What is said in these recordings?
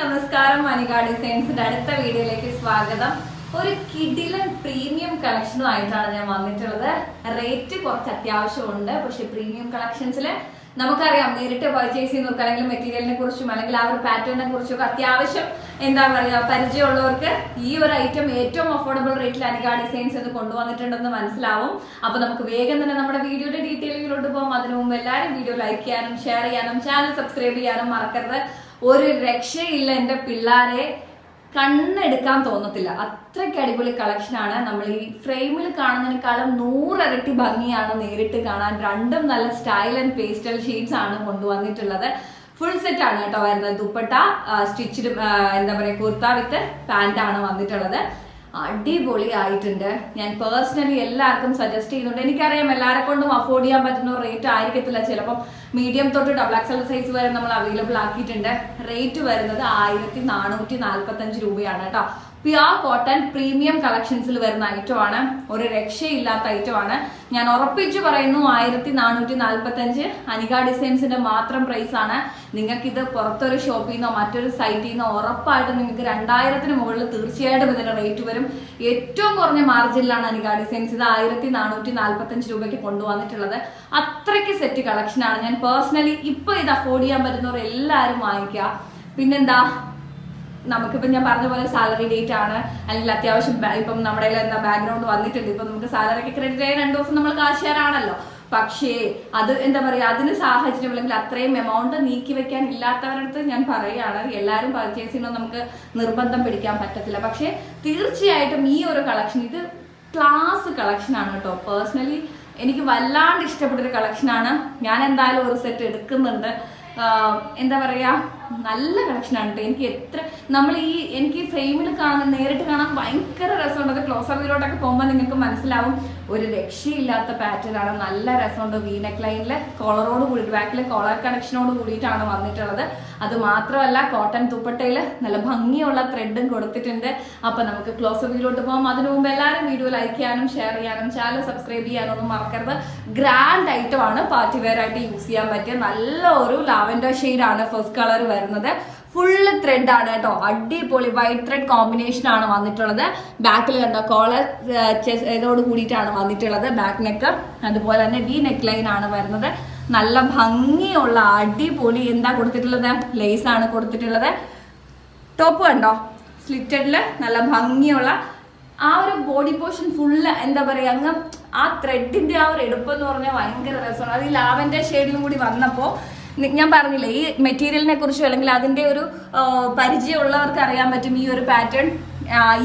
നമസ്കാരം മനിക ഡിസൈൻസിന്റെ അടുത്ത വീഡിയോയിലേക്ക് സ്വാഗതം. ഒരു കിഡിലൻ പ്രീമിയം കളക്ഷനുമായിട്ടാണ് ഞാൻ വന്നിട്ടുള്ളത്. റേറ്റ് കുറച്ച് അത്യാവശ്യമുണ്ട്. പക്ഷെ പ്രീമിയം കളക്ഷൻസിൽ നമുക്കറിയാം നേരിട്ട് പർച്ചേസ് ചെയ്യുന്നവർക്ക് അല്ലെങ്കിൽ മെറ്റീരിയലിനെ കുറിച്ചും അല്ലെങ്കിൽ ആ ഒരു പാറ്റേണിനെ കുറിച്ചും ഒക്കെ അത്യാവശ്യം എന്താ പറയുക പരിചയമുള്ളവർക്ക് ഈ ഒരു ഐറ്റം ഏറ്റവും അഫോർഡബിൾ റേറ്റിൽ അനിക ഡിസൈൻസ് എന്ന് കൊണ്ടുവന്നിട്ടുണ്ടെന്ന് മനസ്സിലാവും. അപ്പൊ നമുക്ക് വേഗം തന്നെ നമ്മുടെ വീഡിയോയുടെ ഡീറ്റെയിലിങ്ങിലോട്ട് പോകാം അതിനു മുമ്പ് എല്ലാവരും വീഡിയോ ലൈക്ക് ചെയ്യാനും ഷെയർ ചെയ്യാനും ചാനൽ സബ്സ്ക്രൈബ് ചെയ്യാനും മറക്കരുത്. ഒരു രക്ഷയില്ല എന്റെ പിള്ളേരെ കണ്ണെടുക്കാൻ തോന്നത്തില്ല. അത്രയ്ക്ക് അടിപൊളി കളക്ഷനാണ് നമ്മൾ ഈ ഫ്രെയിമിൽ കാണുന്നതിനേക്കാളും നൂറരട്ടി ഭംഗിയാണ് നേരിട്ട് കാണാൻ. രണ്ടും നല്ല സ്റ്റൈൽ ആൻഡ് പേസ്റ്റൽ ഷെയ്ഡ്സ് ആണ് കൊണ്ടുവന്നിട്ടുള്ളത്. ഫുൾ സെറ്റ് ആണ് കേട്ടോ വരുന്നത്. ദുപ്പട്ട സ്റ്റിച്ചിലും എന്താ പറയുക കുർത്ത വിത്ത് പാന്റ് ആണ് വന്നിട്ടുള്ളത്. അടിപൊളി ആയിട്ടുണ്ട് ഞാൻ പേഴ്സണലി എല്ലാവർക്കും സജസ്റ്റ് ചെയ്യുന്നുണ്ട്. എനിക്കറിയാം എല്ലാവരെ കൊണ്ടും അഫോർഡ് ചെയ്യാൻ പറ്റുന്ന റേറ്റ് ആയിരിക്കത്തില്ല. ചിലപ്പം മീഡിയം തൊട്ട് ഡബിൾ എക്സൽ സൈസ് വരെ നമ്മൾ അവൈലബിൾ ആക്കിയിട്ടുണ്ട്. റേറ്റ് വരുന്നത് ആയിരത്തി നാനൂറ്റി നാൽപ്പത്തഞ്ച് രൂപയാണ് കേട്ടോ. പ്യുവർ കോട്ടൺ പ്രീമിയം കളക്ഷൻസിൽ വരുന്ന ഐറ്റമാണ് ഒരു രക്ഷയില്ലാത്ത ഐറ്റമാണ് ഞാൻ ഉറപ്പിച്ചു പറയുന്നു ആയിരത്തി നാനൂറ്റി നാൽപ്പത്തഞ്ച് അനിക ഡിസൈൻസിന്റെ മാത്രം പ്രൈസ് ആണ്. നിങ്ങൾക്ക് ഇത് പുറത്തൊരു ഷോപ്പിൽ നിന്നോ മറ്റൊരു സൈറ്റിൽ നിന്നോ ഉറപ്പായിട്ടും നിങ്ങൾക്ക് രണ്ടായിരത്തിന് മുകളിൽ തീർച്ചയായിട്ടും ഇതിന്റെ റേറ്റ് വരും. ഏറ്റവും കുറഞ്ഞ മാർജിനിലാണ് അനിക ഡിസൈൻസ് ഇത് ആയിരത്തി നാനൂറ്റി നാൽപ്പത്തഞ്ച് രൂപയ്ക്ക് കൊണ്ടുവന്നിട്ടുള്ളത്. അത്രയ്ക്ക് സെറ്റ് കളക്ഷനാണ് ഞാൻ പേഴ്സണലി ഇപ്പൊ ഇത് അഫോർഡ് ചെയ്യാൻ പറ്റുന്നവർ എല്ലാവരും വാങ്ങിക്കുക. പിന്നെന്താ? നമുക്കിപ്പം ഞാൻ പറഞ്ഞ പോലെ സാലറി ഡേറ്റ് ആണ്. അല്ലെങ്കിൽ അത്യാവശ്യം ഇപ്പം നമ്മുടെ എന്താ ബാക്ക്ഗ്രൗണ്ട് വന്നിട്ടുണ്ട്. ഇപ്പം നമുക്ക് സാലറി ഒക്കെ ക്രെഡിറ്റ് ആയി രണ്ടു ദിവസം നമ്മൾ കാശ് പക്ഷേ അത് എന്താ പറയാ അതിന് സാഹചര്യം അല്ലെങ്കിൽ അത്രയും എമൗണ്ട് നീക്കി വെക്കാൻ ഇല്ലാത്തവരുടെ അടുത്ത് ഞാൻ പറയുകയാണ്. എല്ലാവരും പർച്ചേസിനോ നമുക്ക് നിർബന്ധം പിടിക്കാൻ പറ്റത്തില്ല. പക്ഷേ തീർച്ചയായിട്ടും ഈ ഒരു കളക്ഷൻ ഇത് ക്ലാസ് കളക്ഷനാണ് കേട്ടോ. പേഴ്സണലി എനിക്ക് വല്ലാണ്ട് ഇഷ്ടപ്പെട്ടൊരു കളക്ഷനാണ് ഞാൻ എന്തായാലും ഒരു സെറ്റ് എടുക്കുന്നുണ്ട്. എന്താ പറയാ നല്ല കളക്ഷനാണ് കേട്ടോ എനിക്ക് എത്ര നമ്മൾ ഈ എനിക്ക് ഫ്രെയിമിൽ കാണുന്ന നേരിട്ട് കാണാൻ ഭയങ്കര രസമുണ്ട്. അത് ക്ലോസ് അപ്പിലോട്ടൊക്കെ പോകുമ്പോൾ നിങ്ങൾക്ക് മനസ്സിലാവും. ഒരു രക്ഷയില്ലാത്ത പാറ്റേൺ ആണ്. നല്ല രസമുണ്ട്. വി നെക്ക് കോളറോട് കൂടിയിട്ട് ബാക്കിലെ കോളർ കണക്ഷനോട് കൂടിയിട്ടാണ് വന്നിട്ടുള്ളത്. അത് മാത്രമല്ല കോട്ടൺ തുപ്പട്ടയിൽ നല്ല ഭംഗിയുള്ള ത്രെഡും കൊടുത്തിട്ടുണ്ട്. അപ്പൊ നമുക്ക് ക്ലോസ് അപ്പിലോട്ട് പോകാം അതിനു മുമ്പ് എല്ലാവരും വീഡിയോ ലൈക്ക് ചെയ്യാനും ഷെയർ ചെയ്യാനും ചാനൽ സബ്സ്ക്രൈബ് ചെയ്യാനൊന്നും മറക്കരുത്. ഗ്രാൻഡ് ഐറ്റം ആണ് പാർട്ടി വെയർ ആയിട്ട് യൂസ് ചെയ്യാൻ പറ്റിയ നല്ല ഒരു ലാവൻഡർ ആണ് ഫസ്റ്റ് കളർ വരുന്നത്. ഫുള്ള് ത്രെഡ് ആണ് കേട്ടോ. അടിപൊളി വൈറ്റ് ത്രെഡ് കോമ്പിനേഷൻ ആണ് വന്നിട്ടുള്ളത്. ബാക്കിൽ കണ്ടോ കോളർ ഇതോട് കൂടിയിട്ടാണ് വന്നിട്ടുള്ളത് ബാക്ക് നെക്ക് അതുപോലെ തന്നെ വി നെക്ക് ലൈൻ ആണ് വരുന്നത്. നല്ല ഭംഗിയുള്ള അടിപൊളി എന്താ കൊടുത്തിട്ടുള്ളത്? ലേസ് ആണ് കൊടുത്തിട്ടുള്ളത്. ടോപ്പ് കണ്ടോ? സ്ലിറ്റഡിൽ നല്ല ഭംഗിയുള്ള ആ ഒരു ബോഡി പോർഷൻ ഫുള്ള് എന്താ പറയുക അങ്ങ് ആ ത്രെഡിന്റെ ആ ഒരു എടുപ്പ് എന്ന് പറഞ്ഞാൽ ഭയങ്കര രസമാണ്. അത് ഈ ലാവൻഡർ ഷെയ്ഡിലും കൂടി വന്നപ്പോൾ ഞാൻ പറഞ്ഞില്ലേ ഈ മെറ്റീരിയലിനെ കുറിച്ചും അല്ലെങ്കിൽ അതിന്റെ ഒരു പരിചയമുള്ളവർക്ക് അറിയാൻ പറ്റും ഈ ഒരു പാറ്റേൺ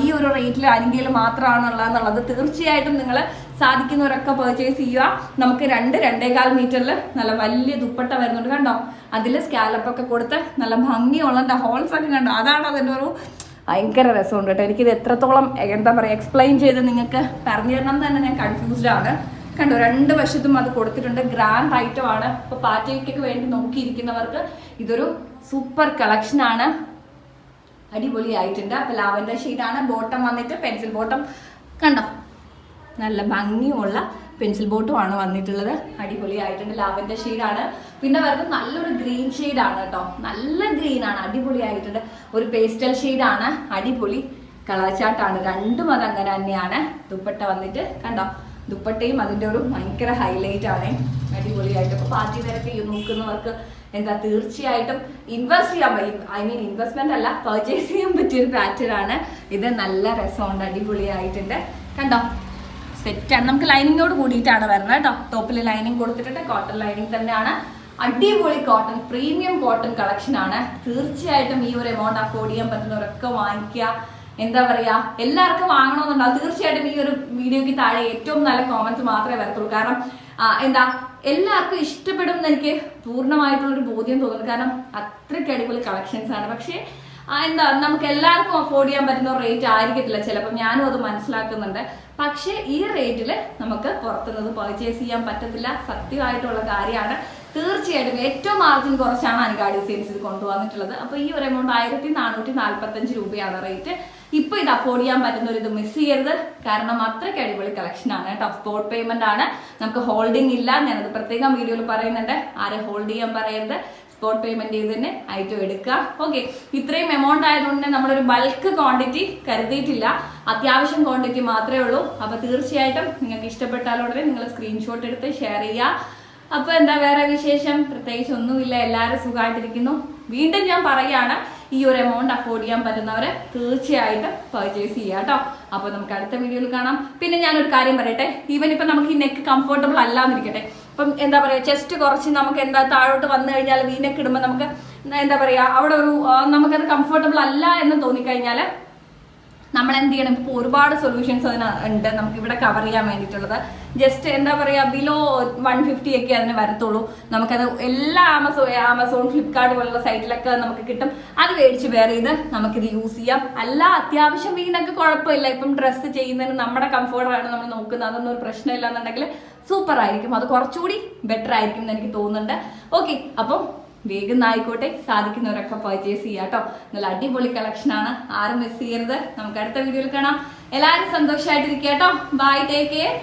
ഈ ഒരു റേറ്റിൽ ആരെങ്കിലും മാത്രമാണുള്ളതെന്നുള്ളത് തീർച്ചയായിട്ടും നിങ്ങൾ സാധിക്കുന്നവരൊക്കെ പർച്ചേസ് ചെയ്യുക. നമുക്ക് രണ്ട് രണ്ടേകാൽ മീറ്ററിൽ നല്ല വലിയ ദുപ്പട്ട വരുന്നുണ്ട് കണ്ടോ? അതിൽ സ്കാലപ്പൊക്കെ കൊടുത്ത് നല്ല ഭംഗിയുള്ള ഹോൾസ് ഒക്കെ കണ്ടോ? അതാണ് അതിന്റെ ഒരു ഭയങ്കര രസമുണ്ട് കേട്ടോ. എനിക്കിത് എത്രത്തോളം എന്താ പറയുക എക്സ്പ്ലെയിൻ ചെയ്ത് നിങ്ങൾക്ക് പറഞ്ഞു തരണം തന്നെ ഞാൻ കൺഫ്യൂസ്ഡ് ആണ്. കണ്ടോ രണ്ട് വശത്തും അത് കൊടുത്തിട്ടുണ്ട്. ഗ്രാൻഡ് ഐറ്റം ആണ്. ഇപ്പോൾ പാർട്ടിക്കൊക്കെ വേണ്ടി നോക്കിയിരിക്കുന്നവർക്ക് ഇതൊരു സൂപ്പർ കളക്ഷൻ ആണ്. അടിപൊളി ആയിട്ടുണ്ട് അപ്പൊ ലാവൻഡർ ഷെയ്ഡാണ് ബോട്ടം വന്നിട്ട് പെൻസിൽ ബോട്ടം കണ്ടോ നല്ല ഭംഗിയുള്ള പെൻസിൽ ബോട്ടും ആണ് വന്നിട്ടുള്ളത്. അടിപൊളി ആയിട്ടുണ്ട് ലാവൻഡർ ഷെയ്ഡാണ്. പിന്നെ വരുന്നത് നല്ലൊരു ഗ്രീൻ ഷെയ്ഡാണ് കേട്ടോ. നല്ല ഗ്രീൻ ആണ്. അടിപൊളി ആയിട്ടുണ്ട് ഒരു പേസ്റ്റൽ ഷെയ്ഡാണ്. അടിപൊളി കളർ ചാട്ടാണ് രണ്ടും അത് അങ്ങനെ തന്നെയാണ്. ദുപ്പട്ട വന്നിട്ട് കണ്ടോ? ദുപ്പട്ടയും അതിന്റെ ഒരു ഭയങ്കര ഹൈലൈറ്റ് ആണ്. അടിപൊളിയായിട്ട്. ഇപ്പോൾ പാർട്ടി നിരക്ക് നോക്കുന്നവർക്ക് എന്താ തീർച്ചയായിട്ടും ഇൻവെസ്റ്റ് ചെയ്യാൻ ഐ മീൻ ഇൻവെസ്റ്റ്മെന്റ് അല്ല പർച്ചേസ് ചെയ്യാൻ പറ്റിയൊരു പാറ്റേൺ ആണ്. ഇത് നല്ല രസമുണ്ട്. അടിപൊളിയായിട്ടുണ്ട്. കണ്ടോ? സെറ്റാണ് നമുക്ക് ലൈനിങ്ങോട് കൂടിയിട്ടാണ് വരുന്നത് കേട്ടോ. ടോപ്പിൽ ലൈനിങ് കൊടുത്തിട്ടുണ്ട്. കോട്ടൺ ലൈനിങ് തന്നെയാണ്. അടിപൊളി കോട്ടൺ പ്രീമിയം കോട്ടൺ കളക്ഷൻ ആണ്. തീർച്ചയായിട്ടും ഈ ഒരു എമൗണ്ട് അഫോർഡ് ചെയ്യാൻ പറ്റുന്നവരൊക്കെ വാങ്ങിക്കുക. എന്താ പറയാ? എല്ലാവർക്കും വാങ്ങണമെന്നുണ്ടാവും. തീർച്ചയായിട്ടും ഈ ഒരു വീഡിയോക്ക് താഴെ ഏറ്റവും നല്ല കോമന്റ്സ് മാത്രമേ വരത്തുള്ളൂ. കാരണം എന്താ എല്ലാവർക്കും ഇഷ്ടപ്പെടും എന്ന് എനിക്ക് പൂർണമായിട്ടുള്ളൊരു ബോധ്യം തോന്നുന്നു. കാരണം അത്രയ്ക്ക് അടിപൊളി കളക്ഷൻസ് ആണ്. പക്ഷേ എന്താ നമുക്ക് എല്ലാവർക്കും അഫോർഡ് ചെയ്യാൻ പറ്റുന്ന റേറ്റ് ആയിരിക്കത്തില്ല ചിലപ്പോൾ ഞാനും അത് മനസ്സിലാക്കുന്നുണ്ട്. പക്ഷേ ഈ റേറ്റിൽ നമുക്ക് പുറത്തുനിന്ന് പർച്ചേസ് ചെയ്യാൻ പറ്റത്തില്ല. സത്യമായിട്ടുള്ള കാര്യമാണ്. തീർച്ചയായിട്ടും ഏറ്റവും മാർജിൻ കുറച്ചാണ് അൻഗാഡി ഡിസൈൻസ് ഇത് കൊണ്ടുവന്നിട്ടുള്ളത്. അപ്പോൾ ഈ ഒരു എമൗണ്ട് ആയിരത്തി നാനൂറ്റി നാൽപ്പത്തഞ്ച് രൂപയാണ് റേറ്റ് ഇപ്പൊ ഇത് അഫോർഡ് ചെയ്യാൻ പറ്റുന്ന ഒരു ഇത് മിസ് ചെയ്യരുത്. കാരണം അത്രയ്ക്ക് അടിപൊളി കളക്ഷൻ ആണ് കേട്ടോ. സ്പോട്ട് പേയ്മെന്റ് ആണ്. നമുക്ക് ഹോൾഡിംഗ് ഇല്ല. ഞാനത് പ്രത്യേകം വീഡിയോയിൽ പറയുന്നുണ്ട്. ആരെ ഹോൾഡ് ചെയ്യാൻ പറയരുത്. സ്പോട്ട് പേയ്മെന്റ് ചെയ്ത് തന്നെ ഐറ്റം എടുക്കുക. ഓക്കെ ഇത്രയും എമൗണ്ട് ആയതുകൊണ്ട് നമ്മളൊരു ബൾക്ക് ക്വാണ്ടിറ്റി കരുതിയിട്ടില്ല. അത്യാവശ്യം ക്വാണ്ടിറ്റി മാത്രമേ ഉള്ളൂ. അപ്പൊ തീർച്ചയായിട്ടും നിങ്ങൾക്ക് ഇഷ്ടപ്പെട്ടാൽ ഉടനെ നിങ്ങൾ സ്ക്രീൻഷോട്ട് എടുത്ത് ഷെയർ ചെയ്യുക. അപ്പൊ എന്താ വേറെ വിശേഷം? പ്രത്യേകിച്ച് ഒന്നുമില്ല. എല്ലാവരും സുഖമായിട്ടിരിക്കുന്നു. വീണ്ടും ഞാൻ പറയാണ് ഈ ഒരു എമൗണ്ട് അഫോർഡ് ചെയ്യാൻ പറ്റുന്നവരെ തീർച്ചയായിട്ടും പർച്ചേസ് ചെയ്യുക കേട്ടോ. അപ്പൊ നമുക്ക് അടുത്ത വീഡിയോയിൽ കാണാം. പിന്നെ ഞാനൊരു കാര്യം പറയട്ടെ. ഈവൻ ഇപ്പൊ നമുക്ക് ഈ നെക്ക് കംഫർട്ടബിൾ അല്ലാന്നിരിക്കട്ടെ ഇപ്പം എന്താ പറയുക ചെസ്റ്റ് കുറച്ച് നമുക്ക് എന്താ താഴോട്ട് വന്നു കഴിഞ്ഞാൽ വീനൊക്കെ നെക്ക് ഇടുമ്പോൾ നമുക്ക് എന്താ പറയാ അവിടെ ഒരു നമുക്കത് കംഫർട്ടബിൾ അല്ല എന്ന് തോന്നിക്കഴിഞ്ഞാൽ നമ്മൾ എന്ത് ചെയ്യണം ഇപ്പോൾ ഒരുപാട് സൊല്യൂഷൻസ് അതിന് ഉണ്ട് നമുക്ക് ഇവിടെ കവർ ചെയ്യാൻ വേണ്ടിയിട്ടുള്ളത്. ജസ്റ്റ് എന്താ പറയുക ബിലോ വൺ ഫിഫ്റ്റി ഒക്കെ അതിന് വരത്തുള്ളൂ. നമുക്കത് എല്ലാ ആമസോൺ ആമസോൺ ഫ്ലിപ്കാർട്ട് പോലുള്ള സൈറ്റിലൊക്കെ നമുക്ക് കിട്ടും. അത് മേടിച്ച് വേറെ ചെയ്ത് നമുക്കിത് യൂസ് ചെയ്യാം. അല്ല അത്യാവശ്യം വീണൊക്കെ കുഴപ്പമില്ല. ഇപ്പം ഡ്രസ്സ് ചെയ്യുന്നതിന് നമ്മുടെ കംഫോർട്ടാണ് നമ്മൾ നോക്കുന്നത്. അതൊന്നും ഒരു പ്രശ്നമില്ല എന്നുണ്ടെങ്കിൽ സൂപ്പർ ആയിരിക്കും. അത് കുറച്ചുകൂടി ബെറ്റർ ആയിരിക്കും എന്ന് എനിക്ക് തോന്നുന്നുണ്ട്. ഓക്കെ അപ്പം വേഗം ആയിക്കോട്ടെ സാധിക്കുന്നവരൊക്കെ പർച്ചേസ് ചെയ്യാം കേട്ടോ. നല്ല അടിപൊളി കളക്ഷൻ ആണ്. ആരും മിസ് ചെയ്യരുത്. നമുക്ക് അടുത്ത വീഡിയോയിൽ കാണാം. എല്ലാവരും സന്തോഷമായിട്ടിരിക്കുക കേട്ടോ. Bye take care